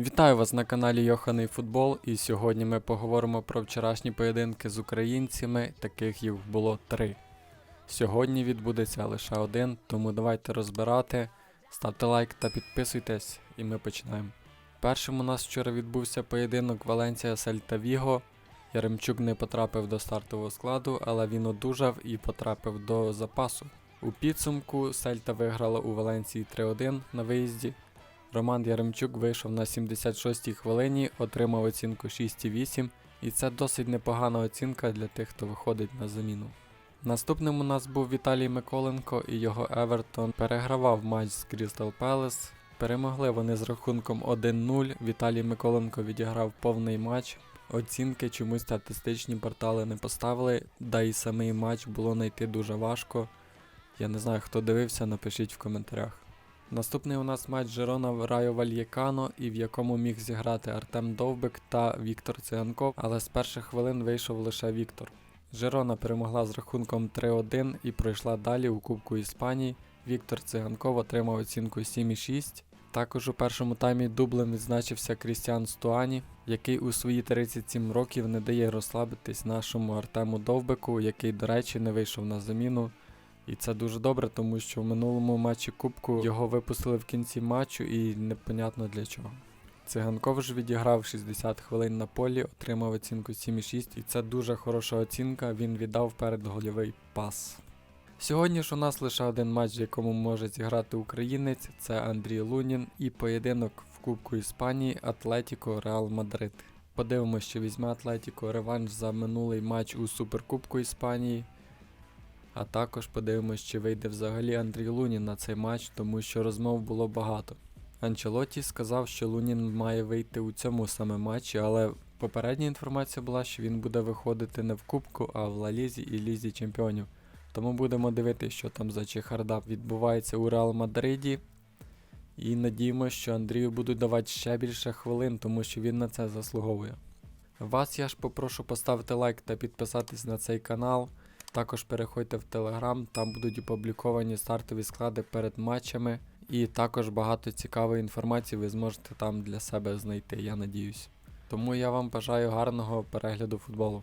Вітаю вас на каналі Йоханий Футбол, і сьогодні ми поговоримо про вчорашні поєдинки з українцями, таких їх було три. Сьогодні відбудеться лише один, тому давайте розбирати. Ставте лайк та підписуйтесь, і ми починаємо. Першим у нас вчора відбувся поєдинок Валенція Сельта Віго. Яремчук не потрапив до стартового складу, але він одужав і потрапив до запасу. У підсумку Сельта виграла у Валенції 3-1 на виїзді. Роман Яремчук вийшов на 76-й хвилині, отримав оцінку 6,8, і це досить непогана оцінка для тих, хто виходить на заміну. Наступним у нас був Віталій Миколенко і його Евертон перегравав матч з Крістал Пелес. Перемогли вони з рахунком 1-0. Віталій Миколенко відіграв повний матч. Оцінки чомусь статистичні портали не поставили, да і самий матч було знайти дуже важко. Я не знаю, хто дивився, напишіть в коментарях. Наступний у нас матч Жерона в Райо Вальєкано, і в якому міг зіграти Артем Довбик та Віктор Циганков, але з перших хвилин вийшов лише Віктор. Жерона перемогла з рахунком 3-1 і пройшла далі у Кубку Іспанії. Віктор Циганков отримав оцінку 7,6. Також у першому таймі дублем відзначився Крістіан Стуані, який у свої 37 років не дає розслабитись нашому Артему Довбику, який, до речі, не вийшов на заміну. І це дуже добре, тому що в минулому матчі Кубку його випустили в кінці матчу і непонятно для чого. Циганков ж відіграв 60 хвилин на полі, отримав оцінку 7,6 і це дуже хороша оцінка, він віддав передгольовий пас. Сьогодні ж у нас лише один матч, в якому може зіграти українець, це Андрій Лунін і поєдинок в Кубку Іспанії Атлетіко Реал Мадрид. Подивимося, що візьме Атлетіко реванш за минулий матч у Суперкубку Іспанії. А також подивимось, чи вийде взагалі Андрій Лунін на цей матч, тому що розмов було багато. Анчелоті сказав, що Лунін має вийти у цьому саме матчі, але попередня інформація була, що він буде виходити не в Кубку, а в Лалізі і Лізі Чемпіонів. Тому будемо дивитися, що там за чехарда відбувається у Реал Мадриді. І надіємося, що Андрію будуть давати ще більше хвилин, тому що він на це заслуговує. Вас я ж попрошу поставити лайк та підписатись на цей канал. Також переходьте в Телеграм, там будуть опубліковані стартові склади перед матчами. І також багато цікавої інформації ви зможете там для себе знайти, я надіюсь. Тому я вам бажаю гарного перегляду футболу.